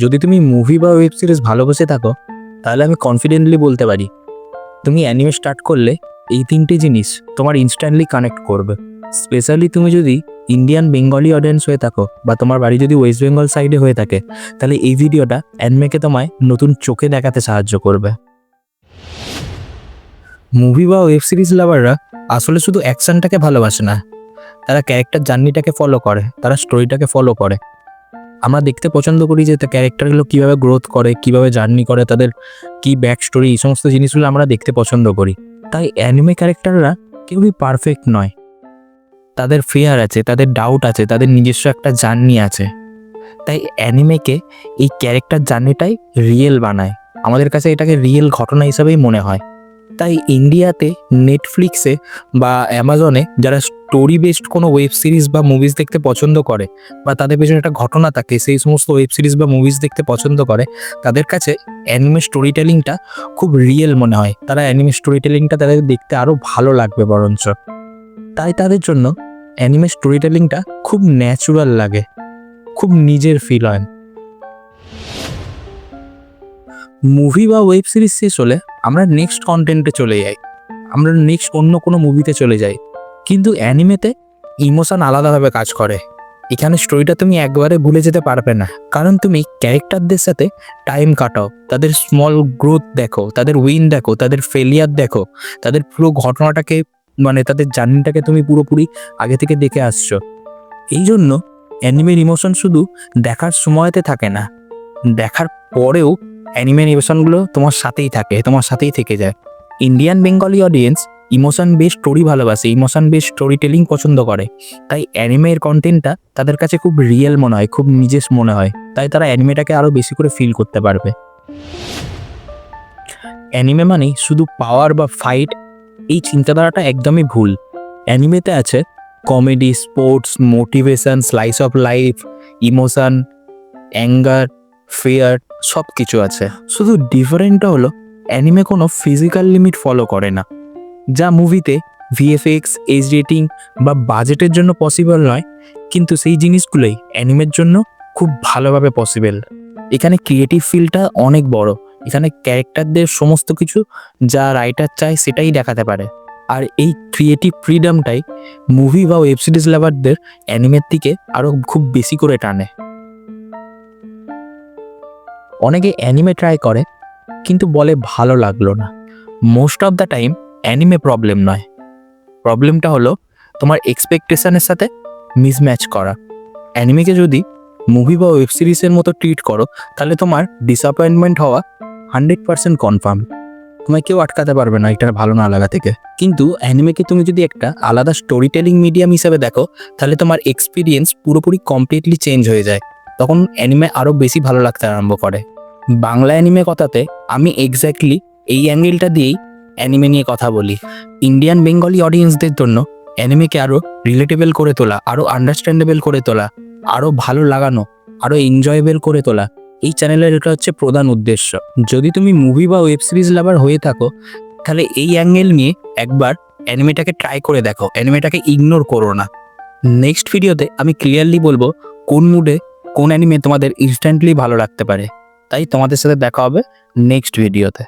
যদি তুমি মুভি বা ওয়েব সিরিজ ভালোবেসে থাকো, তাহলে আমি কনফিডেন্টলি বলতে পারি। তুমি অ্যানিমে স্টার্ট করলে এই তিনটে জিনিস তোমার ইনস্ট্যান্টলি কানেক্ট করবে। স্পেশালি তুমি যদি ইন্ডিয়ান বেঙ্গলি অডিয়েন্স হয়ে থাকো বা তোমার বাড়ি যদি ওয়েস্ট বেঙ্গল সাইডে হয়ে থাকে, তাহলে এই ভিডিওটা অ্যানমেকে তোমায় নতুন চোখে দেখাতে সাহায্য করবে। মুভি বা ওয়েব সিরিজ লাভাররা আসলে শুধু অ্যাকশনটাকে ভালোবাসে না। তারা ক্যারেক্টার জার্নিটাকে ফলো করে, তারা স্টোরিটাকে ফলো করে। আমরা দেখতে পছন্দ করি যে ক্যারেক্টারগুলো কীভাবে গ্রোথ করে, কীভাবে জার্নি করে, তাদের কি ব্যাক স্টোরি এই সমস্ত জিনিসগুলো আমরা দেখতে পছন্দ করি। তাই অ্যানিমে ক্যারেক্টাররা কেউই পারফেক্ট নয়। তাদের ফেয়ার আছে, তাদের ডাউট আছে, তাদের নিজস্ব একটা জার্নি আছে। তাই অ্যানিমেকে এই ক্যারেক্টার জার্নিটাই রিয়েল বানায়। আমাদের কাছে এটাকে রিয়েল ঘটনা হিসাবেই মনে হয়। তাই ইন্ডিয়াতে নেটফ্লিক্সে বা অ্যামাজনে যারা স্টোরি বেসড কোনো ওয়েব সিরিজ বা মুভিজ দেখতে পছন্দ করে বা তাদের পেছনে একটা ঘটনা থাকে, সেই সমস্ত ওয়েব সিরিজ বা মুভিজ দেখতে পছন্দ করে, তাদের কাছে অ্যানিমে স্টোরি টেলিংটা খুব রিয়েল মনে হয়। তারা অ্যানিমে স্টোরি টেলিংটা তাদের দেখতে আরও ভালো লাগবে বরঞ্চ। তাই তাদের জন্য অ্যানিমে স্টোরি টেলিংটা খুব ন্যাচুরাল লাগে, খুব নিজের ফিল হয়। মুভি বা ওয়েব সিরিজ শেষ হলে আমরা নেক্সট কন্টেন্টে চলে যাই। আমরা নেক্সট অন্য কোনো মুভিতে চলে যাই। কিন্তু অ্যানিমেতে ইমোশন আলাদাভাবে কাজ করে। এখানে স্টোরিটা তুমি একবারে ভুলে যেতে পারবে না। কারণ তুমি ক্যারেক্টারদের সাথে টাইম কাটাও। তাদের স্মল গ্রোথ দেখো, তাদের উইন দেখো, তাদের ফেলিয়ার দেখো, তাদের পুরো ঘটনাটাকে মানে তাদের জার্নিটাকে তুমি পুরোপুরি আগে থেকে দেখে আসছো। এই জন্য অ্যানিমের ইমোশন শুধু দেখার সময়তে থাকে না। দেখার পরেও অ্যানিমের ইমোশনগুলো তোমার সাথেই থাকে, তোমার সাথেই থেকে যায়। Indian Bengali audience emotion base story ভালোবাসে ইমোশন বেস স্টোরি টেলিং পছন্দ করে। তাই অ্যানিমের কন্টেন্টটা তাদের কাছে খুব রিয়েল মনে হয়, খুব নিজেস মনে হয়। তাই তারা অ্যানিমেটাকে আরও বেশি করে ফিল করতে পারবে। অ্যানিমে মানেই শুধু পাওয়ার বা ফাইট এই চিন্তাধারাটা একদমই ভুল। অ্যানিমেতে আছে comedy sports motivation slice of life emotion anger fear সব কিছু আছে। শুধু ডিফারেন্টটা হলো অ্যানিমে কোনো ফিজিক্যাল লিমিট ফলো করে না। যা মুভিতে ভিএফএক্স এইচ রেটিং বা বাজেটের জন্য পসিবল নয়, কিন্তু সেই জিনিসগুলোই অ্যানিমের জন্য খুব ভালোভাবে পসিবল এখানে ক্রিয়েটিভ ফিলটা অনেক বড়। এখানে ক্যারেক্টারদের সমস্ত কিছু যা রাইটার চায় সেটাই দেখাতে পারে। আর এই ক্রিয়েটিভ ফ্রিডমটাই মুভি বা ওয়েব সিরিজ লাভারদের অ্যানিমের দিকে আরও খুব বেশি করে টানে। অনেকে অ্যানিমে ট্রাই করে, কিন্তু বলে ভালো লাগল না। Most of the time anime problem নয়। প্রবলেমটা হলো, তোমার এক্সপেকটেশনের সাথে মিসম্যাচ করা। অ্যানিমেকে যদি মুভি বা ওয়েব সিরিজের মতো ট্রিট করো, তাহলে তোমার ডিসঅ্যাপয়েন্টমেন্ট হওয়া হান্ড্রেড পার্সেন্ট কনফার্ম তোমায় কেউ আটকাতে পারবে না এটা ভালো না লাগা থেকে। কিন্তু অ্যানিমেকে তুমি যদি একটা আলাদা স্টোরি টেলিং মিডিয়াম হিসেবে দেখো, তাহলে তোমার এক্সপিরিয়েন্স পুরোপুরি কমপ্লিটলি চেঞ্জ হয়ে যায়। তখন অ্যানিমে আরও বেশি ভালো লাগতে আরম্ভ করে। বাংলা অ্যানিমে কথাতে আমি এক্স্যাক্টলি এই অ্যাঙ্গেলটা দিয়েই অ্যানিমে নিয়ে কথা বলি। ইন্ডিয়ান বেঙ্গলি অডিয়েন্সদের জন্য অ্যানিমেকে আরও রিলেটেবল করে তোলা আরও আন্ডারস্ট্যান্ডেবল করে তোলা আরও ভালো লাগানো আরও এনজয়েবল করে তোলা এই চ্যানেলের এটা হচ্ছে প্রধান উদ্দেশ্য। যদি তুমি মুভি বা ওয়েব সিরিজ লাভার হয়ে থাকো, তাহলে এই অ্যাঙ্গেল নিয়ে একবার অ্যানিমেটাকে ট্রাই করে দেখো। অ্যানিমেটাকে ইগনোর করো না। নেক্সট ভিডিওতে আমি ক্লিয়ারলি বলব কোন মুডে কোন অ্যানিমে তোমাদের ইনস্ট্যান্টলি ভালো লাগতে পারে। তাই তোমাদের সাথে দেখা হবে নেক্সট ভিডিওতে